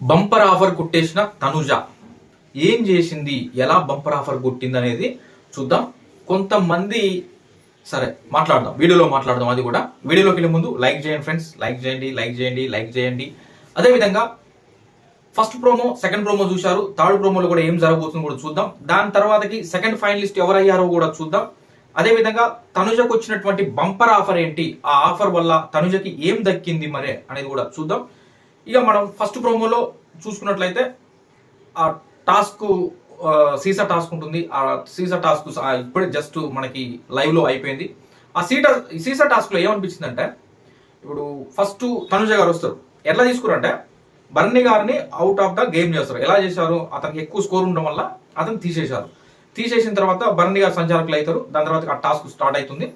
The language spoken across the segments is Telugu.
బంపర్ ఆఫర్ కొట్టేసిన తనుజ. ఏం చేసింది? ఎలా బంపర్ ఆఫర్ కొట్టింది అనేది చూద్దాం. కొంతమంది సరే మాట్లాడదాం. వీడియోలో మాట్లాడదాం అది కూడా. వీడియోలోకి వెళ్ళే ముందు లైక్ చేయండి ఫ్రెండ్స్. లైక్ చేయండి లైక్ చేయండి లైక్ చేయండి. అదేవిధంగా ఫస్ట్ ప్రోమో సెకండ్ ప్రోమో చూశారు. థర్డ్ ప్రోమోలో కూడా ఏం జరగబోతుందో కూడా చూద్దాం. దాని తర్వాతకి సెకండ్ ఫైనలిస్ట్ ఎవరయ్యారో కూడా చూద్దాం. అదేవిధంగా తనుజకు వచ్చినటువంటి బంపర్ ఆఫర్ ఏంటి? ఆ ఆఫర్ వల్ల తనుజకి ఏం దక్కింది మరే అనేది కూడా చూద్దాం. ఇక మనం ఫస్ట్ ప్రోమోలో చూసుకున్నట్లయితే ఆ టాస్క్ సీసా టాస్క్ ఉంటుంది. ఆ సీసా టాస్క్ ఇప్పుడే జస్ట్ మనకి లైవ్లో అయిపోయింది. ఆ సీటా సీసా టాస్క్లో ఏమనిపించిందంటే ఇప్పుడు ఫస్ట్ తనుజ గారు వస్తారు. ఎట్లా తీసుకురంటే బర్నీ గారిని అవుట్ ఆఫ్ ద గేమ్ చేస్తారు. ఎలా చేశారు? అతనికి ఎక్కువ స్కోర్ ఉండడం వల్ల అతను తీసేశారు. తీసేసిన తర్వాత బర్నీ గారు సంచాలకులు అవుతారు. దాని తర్వాత ఆ టాస్క్ స్టార్ట్ అవుతుంది.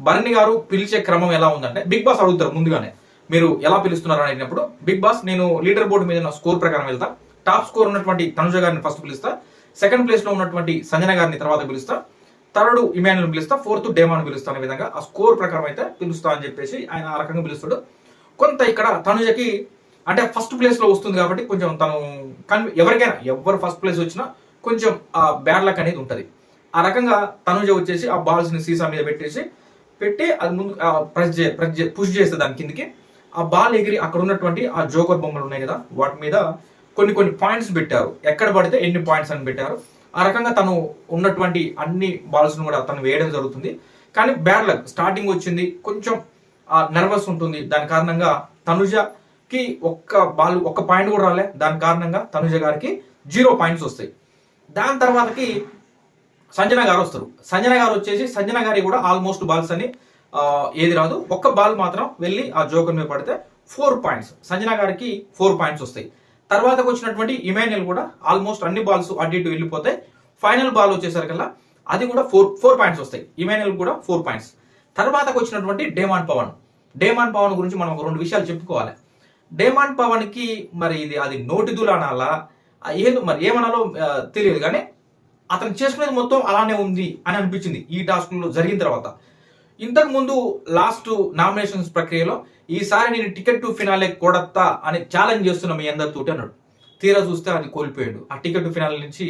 బర్నీ గారు పిలిచే క్రమం ఎలా ఉందంటే బిగ్ బాస్ అడుగుతారు ముందుగానే. మీరు ఎలా పిలుస్తున్నారు అని అడిగినప్పుడు బిగ్ బాస్ నేను లీడర్ బోర్డు మీద నా స్కోర్ ప్రకారం వెళ్తా. టాప్ స్కోర్ ఉన్నటువంటి తనుజ గారిని ఫస్ట్ పిలుస్తా. సెకండ్ ప్లేస్లో ఉన్నటువంటి సంజన గారిని తర్వాత పిలుస్తా. థర్డ్ ఇమాన్యుల్ పిలుస్తా. ఫోర్త్ డేమాన్ పిలుస్తా అనే విధంగా ఆ స్కోర్ ప్రకారం అయితే పిలుస్తా అని చెప్పేసి ఆయన ఆ రకంగా పిలుస్తాడు. కొంత ఇక్కడ తనుజకి అంటే ఫస్ట్ ప్లేస్లో వస్తుంది కాబట్టి కొంచెం తను ఎవరికైనా ఎవరు ఫస్ట్ ప్లేస్ వచ్చినా కొంచెం ఆ బ్యాడ్ లక్ అనేది ఉంటుంది. ఆ రకంగా తనుజ వచ్చేసి ఆ బాల్స్ని సీసా మీద పెట్టేసి పెట్టి అది ముందు ప్రెస్ చే ప్రెస్ పుష్ చేస్తే దాని కిందకి. ఆ బాల్ ఎగిరి అక్కడ ఉన్నటువంటి ఆ జోకర్ బొమ్మలు ఉన్నాయి కదా వాటి మీద కొన్ని కొన్ని పాయింట్స్ పెట్టారు. ఎక్కడ పడితే ఎన్ని పాయింట్స్ అని పెట్టారు. ఆ రకంగా తను ఉన్నటువంటి అన్ని బాల్స్ కూడా తను వేయడం జరుగుతుంది. కానీ బ్యాడ్ లక్ స్టార్టింగ్ వచ్చింది. కొంచెం నర్వస్ ఉంటుంది. దాని కారణంగా తనుజకి ఒక్క బాల్ ఒక్క పాయింట్ కూడా రాలే. దాని కారణంగా తనుజ గారికి జీరో పాయింట్స్ వస్తాయి. దాని తర్వాతకి సంజన గారు వస్తారు. సంజన గారు వచ్చేసి సంజన గారి కూడా ఆల్మోస్ట్ బాల్స్ అని ఏది రాదు. ఒక్క బాల్ మాత్రం వెళ్ళి ఆ జోకర్ మీద పడితే ఫోర్ పాయింట్స్. సంజన గారికి ఫోర్ పాయింట్స్ వస్తాయి. తర్వాత వచ్చినటువంటి ఇమాన్యుల్ కూడా ఆల్మోస్ట్ అన్ని బాల్స్ అటు ఇటు వెళ్ళిపోతాయి. ఫైనల్ బాల్ వచ్చేసరికల్లా అది కూడా ఫోర్ ఫోర్ పాయింట్స్ వస్తాయి. ఇమాన్యుల్ కూడా ఫోర్ పాయింట్స్. తర్వాతకు వచ్చినటువంటి డేమాన్ పవన్. డేమాన్ పవన్ గురించి మనం రెండు విషయాలు చెప్పుకోవాలి. డేమాన్ పవన్కి మరి ఇది అది నోటిదులు అనాలా? ఏదో మరి ఏమనాలో తెలియదు కానీ అతను చేసుకునేది మొత్తం అలానే ఉంది అని అనిపించింది ఈ టాస్క్లో జరిగిన తర్వాత. ఇంతకు ముందు లాస్ట్ నామినేషన్స్ ప్రక్రియలో ఈసారి నేను టికెట్ టు ఫినాలే కొడతా అని ఛాలెంజ్ చేస్తున్నా మీ అందరితోటి అన్నాడు. తీరా చూస్తే అది కోల్పోయాడు. ఆ టికెట్ టు ఫినాల్ నుంచి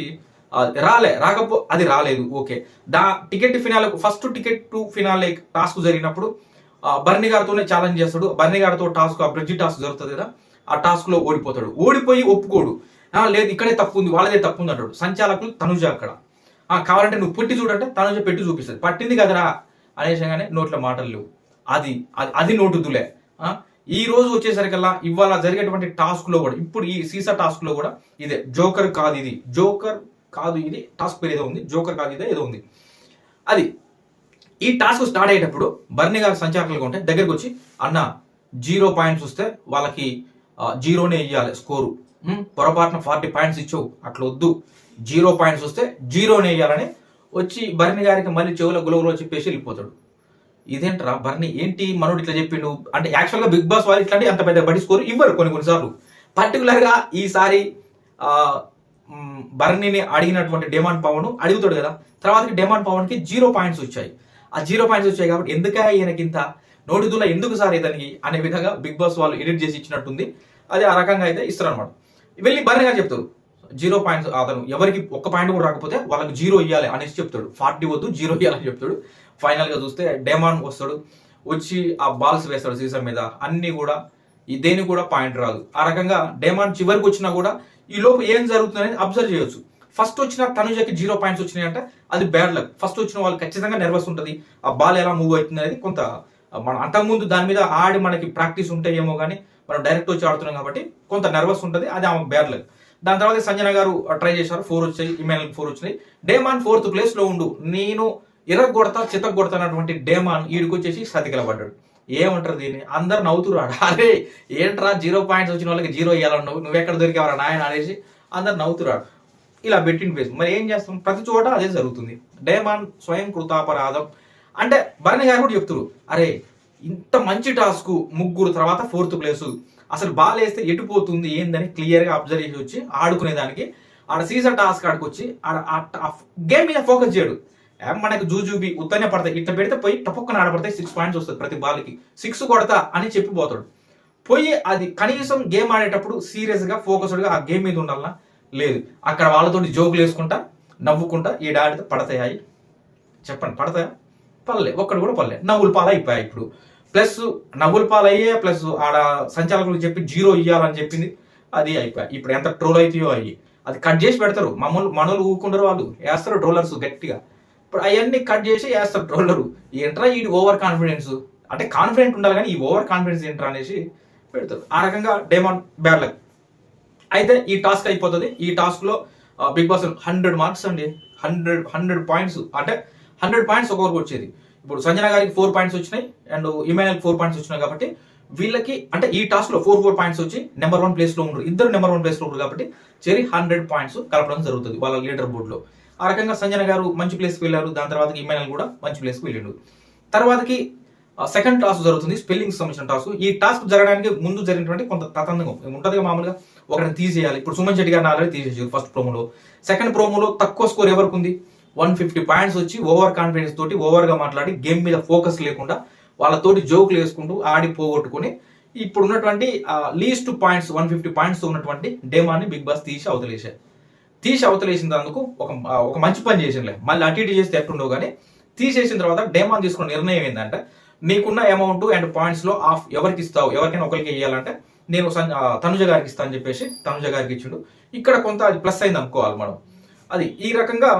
రాలే రాకపో అది రాలేదు okay. The ticket finale first ticket to finale task జరిగినప్పుడు బర్ని గారితోనే ఛాలెంజ్ చేస్తాడు. బర్ని గారితో టాస్క్ ఆ బ్రిడ్జి టాస్క్ జరుగుతుంది కదా ఆ టాస్క్లో ఓడిపోతాడు. ఓడిపోయి ఒప్పుకోడు. లేదు ఇక్కడే తప్పు ఉంది వాళ్ళదే తప్పు ఉంది అంటాడు సంచాలకులు తనుజ అక్కడ. కావాలంటే నువ్వు పుట్టి చూడంటే తనుజ పెట్టి చూపిస్తుంది పట్టింది కదరా? అనేసంగానే నోట్ల మాటలు లేవు. అది అది అది నోటు దులే. ఈ రోజు వచ్చేసరికల్లా ఇవాళ జరిగేటువంటి టాస్క్లో కూడా ఇప్పుడు ఈ సీసా టాస్క్లో కూడా ఇదే జోకర్ కాదు ఇది. జోకర్ కాదు ఇది టాస్క్ పేరు ఏదో ఉంది. జోకర్ కాదు ఇదే ఏదో ఉంది. అది ఈ టాస్క్ స్టార్ట్ అయ్యేటప్పుడు బర్నీ గారు సంచారకులుగా ఉంటే దగ్గరికి వచ్చి అన్న జీరో పాయింట్స్ వస్తే వాళ్ళకి జీరోనే ఇవ్వాలి స్కోరు. పొరపాటున ఫార్టీ పాయింట్స్ ఇచ్చావు అట్లా వద్దు. జీరో పాయింట్స్ వస్తే జీరోనే ఇవ్వాలని వచ్చి బర్నీ గారికి మళ్ళీ చెవుల గులగులో చెప్పేసి వెళ్ళిపోతాడు. ఇదేంట్రా బర్నీ ఏంటి మనోడు ఇట్లా చెప్పిండు? అంటే యాక్చువల్గా బిగ్ బాస్ వాళ్ళు ఇట్లాంటి అంత పెద్ద బడి స్కోర్ ఇవ్వరు కొన్ని కొన్నిసార్లు పర్టికులర్గా ఈసారి భరణిని బర్నీని అడిగినటువంటి డెమాండ్ పవన్ అడుగుతాడు కదా. తర్వాత డెమాండ్ పవన్కి జీరో పాయింట్స్ వచ్చాయి. ఆ జీరో పాయింట్స్ వచ్చాయి కాబట్టి ఎందుక ఈయనకింత నోటిదుల ఎందుకు సార్ ఇతనికి అనే విధంగా బిగ్ బాస్ వాళ్ళు ఎడిట్ చేసి ఇచ్చినట్టుంది. అది ఆ రకంగా అయితే ఇస్తారు అనమాట వెళ్ళి బర్నీ గారు చెప్తారు. జీరో పాయింట్స్ అతను ఎవరికి ఒక్క పాయింట్ కూడా రాకపోతే వాళ్ళకి జీరో ఇవ్వాలి అనేసి చెప్తాడు. ఫార్టీ వద్దు జీరో ఇవ్వాలని చెప్తాడు. ఫైనల్గా చూస్తే డెమాన్ వస్తాడు. వచ్చి ఆ బాల్స్ వేస్తాడు సీజన్ మీద. అన్ని కూడా దేని దేనికి కూడా పాయింట్ రాదు. ఆ రకంగా డేమాన్ చివరికి వచ్చినా కూడా ఈ లోపు ఏం జరుగుతుంది అనేది అబ్జర్వ్ చేయొచ్చు. ఫస్ట్ వచ్చిన తనుజకి జీరో పాయింట్స్ వచ్చినాయి అంటే అది బ్యాడ్ లక్ ఫస్ట్ వచ్చిన వాళ్ళు ఖచ్చితంగా నర్వస్ ఉంటుంది. ఆ బాల్ ఎలా మూవ్ అవుతుంది అనేది కొంత మనం అంతకుముందు దాని మీద ఆడి మనకి ప్రాక్టీస్ ఉంటే ఏమో కానీ మనం డైరెక్ట్ వచ్చి ఆడుతున్నాం కాబట్టి కొంత నర్వస్ ఉంటుంది. అది ఆమె బ్యాడ్ లక్ దాని తర్వాత సంజన గారు ట్రై చేశారు. ఫోర్ వచ్చాయి ఇమానుల్ ఫోర్ వచ్చినాయి. డేమాన్ ఫోర్త్ ప్లేస్లో ఉండు. నేను ఎరగొడతా చితగొడతా అన్నటువంటి డేమాన్ ఈడికి వచ్చేసి పడ్డాడు. ఏమంటారు దీన్ని? అందరు నవ్వుతురాడు అరే ఏంట్రా జీరో పాయింట్స్ వచ్చిన వాళ్ళకి జీరో ఇవ్వాలన్నావు నువ్వెక్కడ దొరికేవరా నాయన అనేసి అందరు నవ్వుతున్నారు ఇలా బెట్టింగ్ ప్లేస్ మరి ఏం చేస్తాం? ప్రతి చోట అదే జరుగుతుంది. డేమాన్ స్వయం కృతాపరాధం. అంటే భరణి గారు కూడా చెప్తున్నారు అరే ఇంత మంచి టాస్క్ ముగ్గురు తర్వాత ఫోర్త్ ప్లేస్ అసలు బాల్ వేస్తే ఎటు పోతుంది ఏందని క్లియర్గా అబ్జర్వ్ చేసి వచ్చి ఆడుకునేదానికి. ఆడ సీజన్ టాస్క్ ఆడుకొచ్చి ఆడ గేమ్ మీద ఫోకస్ చేయడు. మనకు జూజూబి ఉత్తనే పడతాయి ఇట్లా పెడితే పోయి టపక్కన ఆడపడతాయి సిక్స్ పాయింట్స్ వస్తుంది ప్రతి బాల్కి సిక్స్ కొడతా అని చెప్పిపోతాడు పోయి అది కనీసం గేమ్ ఆడేటప్పుడు సీరియస్గా ఫోకస్డ్గా ఆ గేమ్ మీద ఉండాలన్నా లేదు. అక్కడ వాళ్ళతోటి జోకులు వేసుకుంటా నవ్వుకుంటా ఈ డాడితో పడతాయి చెప్పండి పడతాయా? పల్లె ఒక్కడు కూడా పల్లె నవ్వులు పాల అయిపోయాయి ఇప్పుడు. ప్లస్ నవ్వుల పాలయ్యే ప్లస్ ఆడ సంచాలకులు చెప్పి జీరో ఇవ్వాలని చెప్పింది అది అయిపోయాయి ఇప్పుడు ఎంత ట్రోల్ అవుతాయో అయ్యి. అది కట్ చేసి పెడతారు. మమ్మల్ని మనోళ్ళు ఊరుకుంటారు వాళ్ళు. వేస్తారు ట్రోలర్స్ గట్టిగా. ఇప్పుడు అవన్నీ కట్ చేసి వేస్తారు ట్రోలరు ఏంట్రా ఈ ఓవర్ కాన్ఫిడెన్స్ అంటే కాన్ఫిడెంట్ ఉండాలి కానీ ఈ ఓవర్ కాన్ఫిడెన్స్ ఏంట్రా అనేసి పెడతారు. ఆ రకంగా డేమాన్ బ్యాడ్లక్ అయితే ఈ టాస్క్ అయిపోతుంది. ఈ టాస్క్లో బిగ్ బాస్ హండ్రెడ్ మార్క్స్ అండి. హండ్రెడ్ హండ్రెడ్ పాయింట్స్ అంటే హండ్రెడ్ పాయింట్స్ ఒక్కొక్కరికి వచ్చేది. ఇప్పుడు సంజన గారికి ఫోర్ పాయింట్స్ వచ్చినాయి అండ్ ఇమానుయల్ ఫోర్ పాయింట్స్ వచ్చినాయి కాబట్టి వీళ్ళకి అంటే ఈ టాస్క్లో ఫోర్ ఫోర్ పాయింట్స్ వచ్చి నెంబర్ వన్ ప్లేస్లో ఉన్నారు ఇద్దరు నెంబర్ వన్ ప్లేస్లో ఉండరు కాబట్టి చెరి హండ్రెడ్ పాయింట్స్ కలపడం జరుగుతుంది వాళ్ళ లీడర్ బోర్డు లో. ఆ రకంగా సంజన గారు మంచి ప్లేస్కి వెళ్ళారు దాని తర్వాత ఇమానుయల్ కూడా మంచి ప్లేస్కి వెళ్ళిండు వెళ్ళాడు. తర్వాతకి సెకండ్ టాస్క్ జరుగుతుంది స్పెల్లింగ్ సంబంధించిన టాస్క్ ఈ టాస్క్ జరగడానికి ముందు జరిగినటువంటి కొంత తతంగం ఉంటుంది మామూలుగా ఒకరిని తీసేయాలి. ఇప్పుడు సుమన్ శెట్టి గారిని ఆల్రెడీ తీసేసారు ఫస్ట్ ప్రోమోలో సెకండ్ ప్రోమోలో తక్కువ స్కోర్ ఎవరికి ఉంది? వన్ ఫిఫ్టీ పాయింట్స్ వచ్చి ఓవర్ కాన్ఫిడెన్స్ తోటి ఓవర్గా మాట్లాడి గేమ్ మీద ఫోకస్ లేకుండా వాళ్ళతోటి జోకులు వేసుకుంటూ ఆడి పోగొట్టుకుని ఇప్పుడు ఉన్నటువంటి least points one fifty points ఉన్నటువంటి డేమాని బిగ్ బాస్ తీసి అవతలేశారు. తీసి అవతలేసినందుకు ఒక ఒక మంచి పని చేసిందిలే. మళ్ళీ అటు ఇటు చేస్తే ఎట్టుండవు కానీ తీసేసిన తర్వాత డేమాన్ తీసుకున్న నిర్ణయం ఏంటంటే నీకున్న అమౌంట్ అండ్ పాయింట్స్లో ఆఫ్ ఎవరికి ఇస్తావు ఎవరికైనా ఒకరికి ఇవ్వాలంటే నేను తనుజ గారికి ఇస్తాను అని చెప్పేసి తనుజ గారికి ఇచ్చిండు. ఇక్కడ కొంత అది ప్లస్ అయింది అనుకోవాలి మనం. అది ఈ రకంగా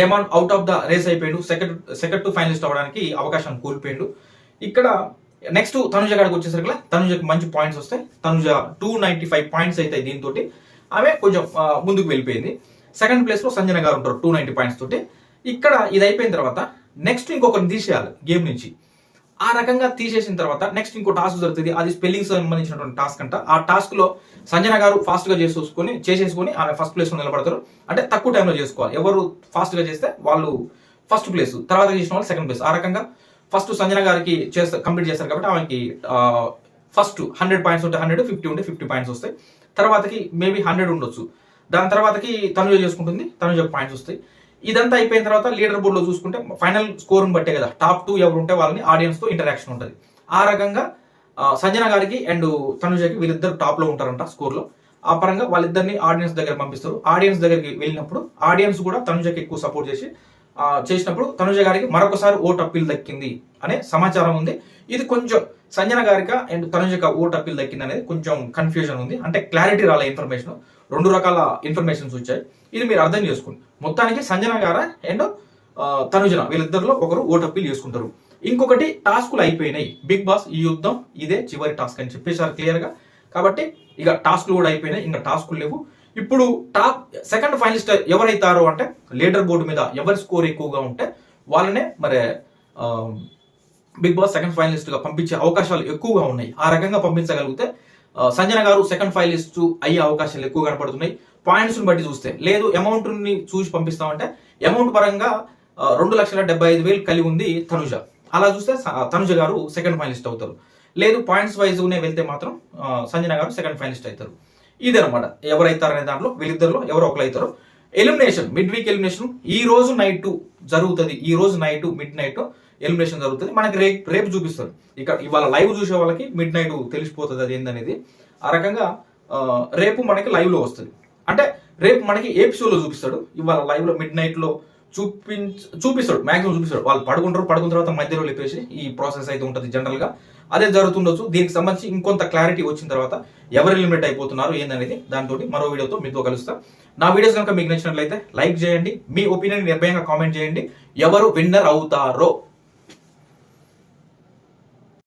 Demon out of the race అయిపోయాడు. సెకండ్ సెకండ్ టు ఫైనలిస్ట్ అవ్వడానికి అవకాశం కోల్పోయాడు. ఇక్కడ నెక్స్ట్ తనుజ గారికి వచ్చేసరికి తనుజకి మంచి పాయింట్స్ వస్తాయి Tanuja two ninety five points అవుతాయి దీంతో ఆమె కొంచెం ముందుకు వెళ్ళిపోయింది. సెకండ్ ప్లేస్లో సంజన గారు ఉంటారు టూ నైన్టీ పాయింట్స్ తోటి. ఇక్కడ ఇది అయిపోయిన తర్వాత నెక్స్ట్ ఇంకొకరిని తీసేయాలి గేమ్ నుంచి. ఆ రకంగా తీసేసిన తర్వాత నెక్స్ట్ ఇంకో టాస్క్ జరుగుతుంది. అది స్పెల్లింగ్ సంబంధించినటువంటి టాస్క్ అంట. ఆ టాస్క్లో సంజన గారు ఫాస్ట్గా చేసేసుకొని చేసేసుకొని ఆమె ఫస్ట్ ప్లేస్లో నిలబడతారు. అంటే తక్కువ టైంలో చేసుకోవాలి. ఎవరు ఫాస్ట్గా చేస్తే వాళ్ళు ఫస్ట్ ప్లేస్ తర్వాత చేసిన వాళ్ళు సెకండ్ ప్లేస్ ఆ రకంగా ఫస్ట్ సంజన గారికి చేస్తా కంప్లీట్ చేస్తారు కాబట్టి ఆమెకి ఫస్ట్ హండ్రెడ్ పాయింట్స్ ఉంటే హండ్రెడ్ ఫిఫ్టీ ఉంటే ఫిఫ్టీ పాయింట్స్ వస్తాయి. తర్వాతకి మేబీ హండ్రెడ్ ఉండొచ్చు. దాని తర్వాతకి తనుజ చేసుకుంటుంది. తనుజ పాయింట్స్ వస్తాయి. ఇదంతా అయిపోయిన తర్వాత లీడర్ బోర్డులో చూసుకుంటే ఫైనల్ స్కోర్ని బట్టే కదా. టాప్ టూ ఎవరు ఉంటే వాళ్ళని ఆడియన్స్తో ఇంటరాక్షన్ ఉంటుంది. ఆ రకంగా సంజన గారికి అండ్ తనుజకి వీళ్ళిద్దరు టాప్లో ఉంటారంట స్కోర్లో ఆ పరంగా వాళ్ళిద్దరిని ఆడియన్స్ దగ్గర పంపిస్తారు. ఆడియన్స్ దగ్గరికి వెళ్ళినప్పుడు ఆడియన్స్ కూడా తనుజకి ఎక్కువ సపోర్ట్ చేసి చేసినప్పుడు తనుజ గారికి మరొకసారి ఓట్ అప్పీల్ దక్కింది అనే సమాచారం ఉంది. ఇది కొంచెం సంజన గారిక అండ్ తనుజక ఓట్ అప్పీల్ దక్కింది అనేది కొంచెం కన్ఫ్యూజన్ ఉంది. అంటే క్లారిటీ రాలే ఇన్ఫర్మేషన్ రెండు రకాల ఇన్ఫర్మేషన్స్ వచ్చాయి. ఇది మీరు అర్థం చేసుకోండి. మొత్తానికి సంజన గార అండ్ తనుజన వీళ్ళిద్దరిలో ఒకరు ఓట్ అప్పీల్ చేసుకుంటారు. ఇంకొకటి టాస్కులు అయిపోయినాయి. బిగ్ బాస్ ఈ యుద్ధం ఇదే చివరి టాస్క్ అని చెప్పేశారు క్లియర్గా కాబట్టి ఇక టాస్క్లు కూడా అయిపోయినాయి. ఇంకా టాస్కులు లేవు. ఇప్పుడు టాప్ సెకండ్ ఫైనలిస్ట్ ఎవరైతారో అంటే లీడర్ బోర్డు మీద ఎవరి స్కోర్ ఎక్కువగా ఉంటే వాళ్ళనే మరి బిగ్ బాస్ సెకండ్ ఫైనలిస్ట్గా పంపించే అవకాశాలు ఎక్కువగా ఉన్నాయి. ఆ రకంగా పంపించగలిగితే సంజన గారు సెకండ్ ఫైనలిస్ట్ అయ్యే అవకాశాలు ఎక్కువ కనపడుతున్నాయి. పాయింట్స్ బట్టి చూస్తే లేదు అమౌంట్ని చూసి పంపిస్తామంటే అమౌంట్ పరంగా రెండు లక్షల డెబ్బై ఐదు వేలు కలిగి ఉంది తనుజ. అలా చూస్తే తనుజ గారు సెకండ్ ఫైనలిస్ట్ అవుతారు. లేదు పాయింట్స్ వైజ్ వెళ్తే మాత్రం సంజన గారు సెకండ్ ఫైనలిస్ట్ అవుతారు. ఇదనమాట ఎవరైతారనే దాంట్లో వీళ్ళిద్దరిలో ఎవరో ఒకరు అవుతారు. ఎలిమినేషన్ మిడ్ వీక్ ఎలిమినేషన్ ఈ రోజు నైట్ జరుగుతుంది. ఈ రోజు నైట్ మిడ్ నైట్ ఎలిమినేషన్ జరుగుతుంది. మనకి రేపు రేపు చూపిస్తారు. ఇక ఇవాళ లైవ్ చూసే వాళ్ళకి మిడ్ నైట్ తెలిసిపోతుంది అది ఏందనేది. ఆ రకంగా రేపు మనకి లైవ్లో వస్తుంది. అంటే రేపు మనకి ఎపిసోడ్లో చూపిస్తాడు. ఇవాళ లైవ్లో మిడ్ నైట్లో చూపించ చూపిస్తాడు. మ్యాక్సిమం చూపిస్తాడు. వాళ్ళు పడుకుంటారు పడుకున్న తర్వాత మధ్యలో లేపేసి ఈ ప్రాసెస్ అయితే ఉంటుంది జనరల్గా. అదే జరుగుతుండొచ్చు. దీనికి సంబంధించి ఇంకొంత క్లారిటీ వచ్చిన తర్వాత ఎవరు ఎలిమినేట్ అయిపోతున్నారు ఏందనేది దాంతో మరో వీడియోతో మీతో కలుస్తా. నా వీడియోస్ కనుక మీకు నచ్చినట్లయితే లైక్ చేయండి. మీ ఒపీనియన్ నిర్భయంగా కామెంట్ చేయండి. ఎవరు విన్నర్ అవుతారో